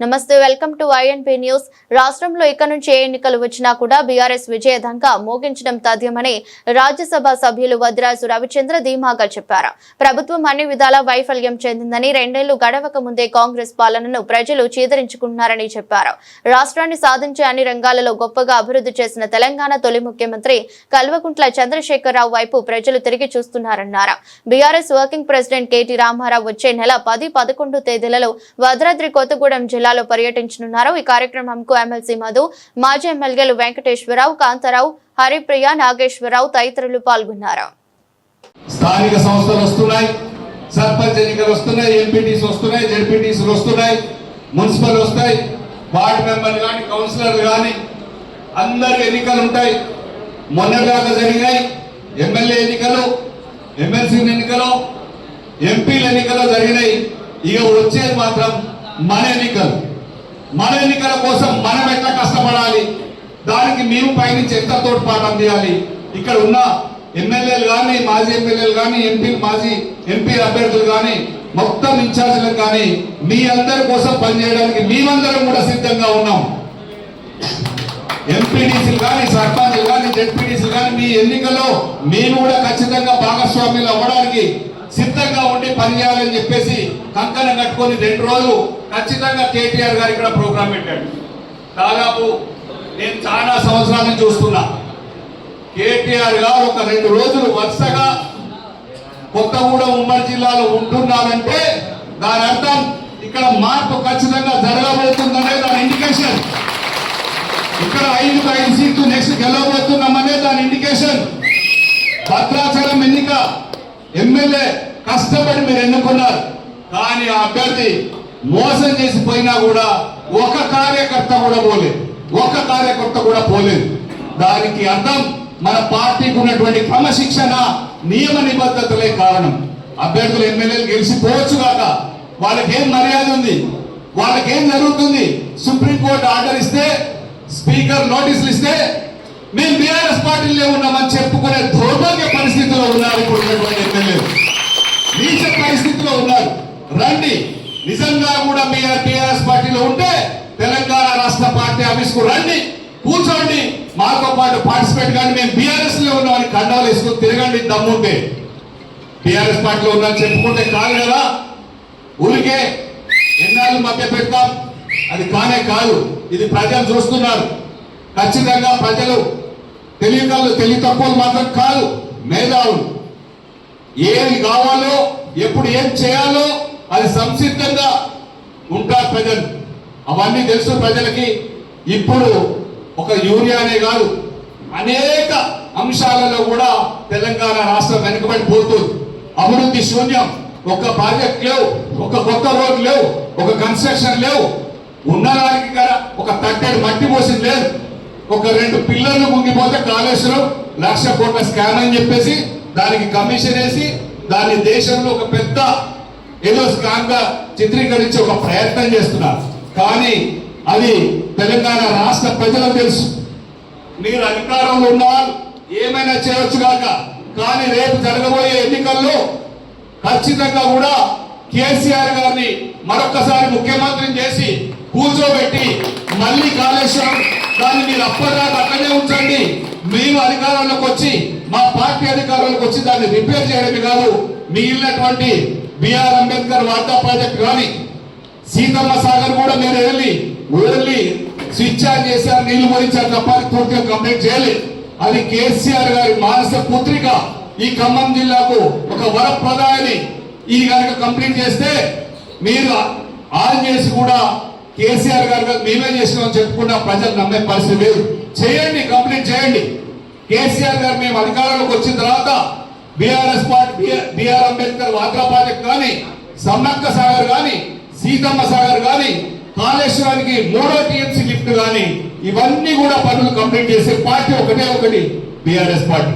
నమస్తే welcome to INP news. రాష్ట్రంలో ఇక నుంచి ఏ ఎన్నికలు వచ్చినా కూడా బీఆర్ఎస్ విజయదంగా మోగించడం తథ్యమని రాజ్యసభ సభ్యులు వద్రాజు రవిచంద్ర ధీమాగా చెప్పారు. ప్రభుత్వం అన్ని విధాల వైఫల్యం చెందిందని రెండేళ్ళు గడవక ముందే కాంగ్రెస్ పాలనను ప్రజలు చీదరించుకుంటున్నారని చెప్పారు. రాష్ట్రాన్ని సాధించే అన్ని రంగాలలో గొప్పగా అభివృద్ధి చేసిన తెలంగాణ తొలి ముఖ్యమంత్రి కల్వకుంట్ల చంద్రశేఖరరావు వైపు ప్రజలు తిరిగి చూస్తున్నారన్నారు. BRS working president KT Rama Rao వచ్చే నెల పది పదకొండు తేదీలలో భద్రాద్రి కొత్తగూడెం జిల్లా జిల్లాలో పర్యటించనున్నారు. ఈ కార్యక్రమంకు ఎమ్మెల్సీ మధు మాజీ ఎమ్మెల్యేలు వెంకటేశ్వరరావు కాంతారావు హరిప్రియ నాగేశ్వరరావు తదితరులు పాల్గొన్నారు. స్థానిక సంస్థలు వస్తున్నాయి. సర్పంచ్ ఎన్నికలు వస్తున్నాయి. ఎంపీటీస్ వస్తున్నాయి. జెడ్పీటీసీలు వస్తున్నాయి. మున్సిపల్ వస్తాయి. వార్డు మెంబర్లు కానీ కౌన్సిలర్లు కానీ అందరు ఎన్నికలు ఉంటాయి. మొన్నటిదాకా జరిగినాయి. ఎమ్మెల్యే ఎన్నికలు ఎమ్మెల్సీ ఎన్నికలు ఎంపీల ఎన్నికలు జరిగినాయి. ఇక వచ్చేది మాత్రం మన ఎన్నికలు. మన ఎన్నికల కోసం మనం ఎట్లా కష్టపడాలి? దానికి మేము పైనుంచి ఎంత తోడ్పాటు అందియాలి? ఇక్కడ ఉన్న ఎమ్మెల్యేలు కానీ మాజీ ఎమ్మెల్యేలు కానీ ఎంపీ మాజీ ఎంపీ అభ్యర్థులు కానీ మొత్తం ఇన్ఛార్జీలకు కానీ మీ అందరి కోసం పనిచేయడానికి మేమందరం కూడా సిద్ధంగా ఉన్నాం. ఎంపీడీసీలు కానీ సర్పంచ్లు కానీ జెడ్పీడీసీలు కానీ మీ ఎన్నికల్లో మేము కూడా ఖచ్చితంగా భాగస్వామ్యులు అవ్వడానికి సిద్ధంగా ఉండి పనిచేయాలని చెప్పేసి కంకణం కట్టుకొని రెండు రోజులు ఖచ్చితంగా కేటీఆర్ గారు ఇక్కడ ప్రోగ్రాం పెట్టాడు. దాదాపు నేను చాలా సంవత్సరాలను చూస్తున్నా. కేటీఆర్ గారు ఒక రెండు రోజులు వరుసగా కొత్తగూడెం ఉమ్మడి జిల్లాలో ఉంటున్నారంటే దాని అర్థం ఇక్కడ మార్పు ఖచ్చితంగా జరగబోతుందనే దాని ఇండికేషన్ ఇక్కడ ఐదు ఐదు సీట్లు నెక్స్ట్ గెలవబోతున్నామనే దాని ఇండికేషన్ భద్రాచలం ఎన్నిక. ఎమ్మెల్యే కష్టపడి మీరు ఎన్నుకున్నారు. కానీ ఆ అభ్యర్థి మోసం చేసి పోయినా కూడా ఒక కార్యకర్త కూడా పోలేదు. ఒక కార్యకర్త కూడా పోలేదు. దానికి అర్థం మన పార్టీకి ఉన్నటువంటి క్రమశిక్షణ నియమ నిబద్ధతలే కారణం. అభ్యర్థులు ఎమ్మెల్యేలు గెలిచిపోవచ్చు కాక వాళ్ళకి ఏం మర్యాద ఉంది? వాళ్ళకేం జరుగుతుంది? సుప్రీంకోర్టు ఆర్డర్ ఇస్తే స్పీకర్ నోటీసులు ఇస్తే మేము బీఆర్ఎస్ పార్టీలో ఉన్నామని చెప్పుకునే దౌర్భాగ్య పరిస్థితిలో ఉన్నారు ఇప్పుడు ఉన్నటువంటి ఎమ్మెల్యేలు నీచ పరిస్థితిలో ఉన్నారు. రండి. నిజంగా కూడా మీరు టీఆర్ఎస్ పార్టీలో ఉంటే తెలంగాణ రాష్ట్ర పార్టీ ఆఫీస్కు రండి. కూర్చోండి. మాతో పాటు పార్టిసిపేట్ కానీ మేము బీఆర్ఎస్లో ఉన్నామని కండాలు వేసుకుని తిరగండి. దమ్ముంటే. టీఆర్ఎస్ పార్టీలో ఉన్నా చెప్పుకుంటే కాదు కదా. ఊరికే ఎన్నాళ్ళు మధ్య పెడతాం. అది కానే కాదు. ఇది ప్రజలు చూస్తున్నారు. ఖచ్చితంగా ప్రజలు తెలియకళ్ళు తెలివి తక్కువలు మాత్రం కాదు మేధావులు. ఏది కావాలో ఎప్పుడు ఏం చేయాలో అది సంసిద్ధంగా ఉంటారు ప్రజలు. అవన్నీ తెలుసు ప్రజలకి. ఇప్పుడు ఒక యూరియానే కాదు అనేక అంశాలలో కూడా తెలంగాణ రాష్ట్రం వెనుకబడి పోతుంది. అభివృద్ధి శూన్యం. ఒక ప్రాజెక్ట్ లేవు ఒక కొత్త రోడ్ లేవు ఒక కన్స్ట్రక్షన్ లేవు. ఉన్నదానికి కదా ఒక తట్టడి మట్టి పోసింది లేదు. ఒక రెండు పిల్లర్లు కుంగిపోతే కాళేశ్వరం లక్ష కోట్ల స్కామ్ అని చెప్పేసి దానికి కమిషన్ వేసి దాన్ని దేశంలో ఒక పెద్ద ఏదో స్కామ్గా చిత్రీకరించే ఒక ప్రయత్నం చేస్తున్నారు. కానీ అది తెలంగాణ రాష్ట్ర ప్రజలకు తెలుసు. మీరు అధికారంలో ఉన్నారు ఏమైనా చేయొచ్చు కాక కానీ రేపు జరగబోయే ఎన్నికల్లో ఖచ్చితంగా కూడా కేసీఆర్ గారిని మరొకసారి ముఖ్యమంత్రిని చేసి కూర్చోబెట్టి మళ్ళీ కాళేశ్వరం దాన్ని మీరు అప్పటిదాకా అక్కడనే ఉంచండి. మేము అధికారంలోకి వచ్చి మా పార్టీ అధికారంలోకి వచ్చి దాన్ని రిపేర్ చేయడమే కాదు మిగిలినటువంటి బిఆర్ అంబేద్కర్ వార్తా ప్రాజెక్ట్ కానీ సీతమ్మ సాగర్ కూడా మీరు వెళ్ళి ఓన్లీ స్విచ్ ఆన్ చేశారు నీళ్ళు పోయించారు తప్ప పూర్తిగా కంప్లీట్ చేయలేదు. అది కేసీఆర్ గారి మానస పుత్రిక ఈ ఖమ్మం జిల్లాకు ఒక వరప్రదాయని ఈ కనుక కంప్లీట్ చేస్తే మీరు ఆన్ చేసి కూడా కేసీఆర్ గారు మేమే చేసినామని చెప్పుకున్నా ప్రజలు నమ్మే పరిస్థితి లేదు. చేయండి కంప్లీట్ చేయండి. కేసీఆర్ గారు మేము అధికారంలోకి వచ్చిన తర్వాత బీఆర్ఎస్ పార్టీ బిఆర్ అంబేద్కర్ వాద్రా ప్రాజెక్ట్ కానీ సమ్మక్క సాగర్ కానీ సీతమ్మ సాగర్ కానీ కాళేశ్వరానికి మూడో టీఎంసీ లిఫ్ట్ కానీ ఇవన్నీ కూడా పనులు కంప్లీట్ చేసే పార్టీ ఒకటే ఒకటి బీఆర్ఎస్ పార్టీ.